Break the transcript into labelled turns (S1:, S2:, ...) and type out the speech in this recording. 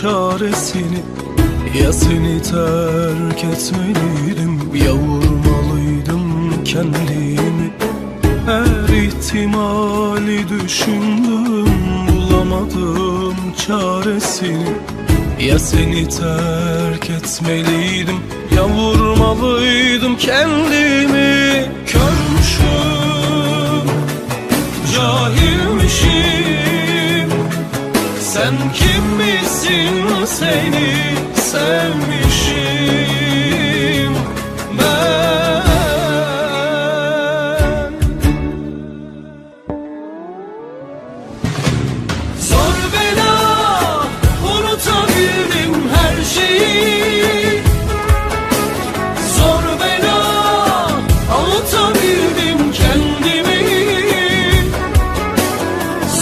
S1: çaresini Ya seni terk etmeliydim? Ya vurmalıydım kendimi. Her ihtimali düşündüm Bulamadım çaresini. Ya seni terk etmeliydim Ya vurmalıydım kendimi Körmüşüm Cahilmişim Sen kim misin seni sevmişim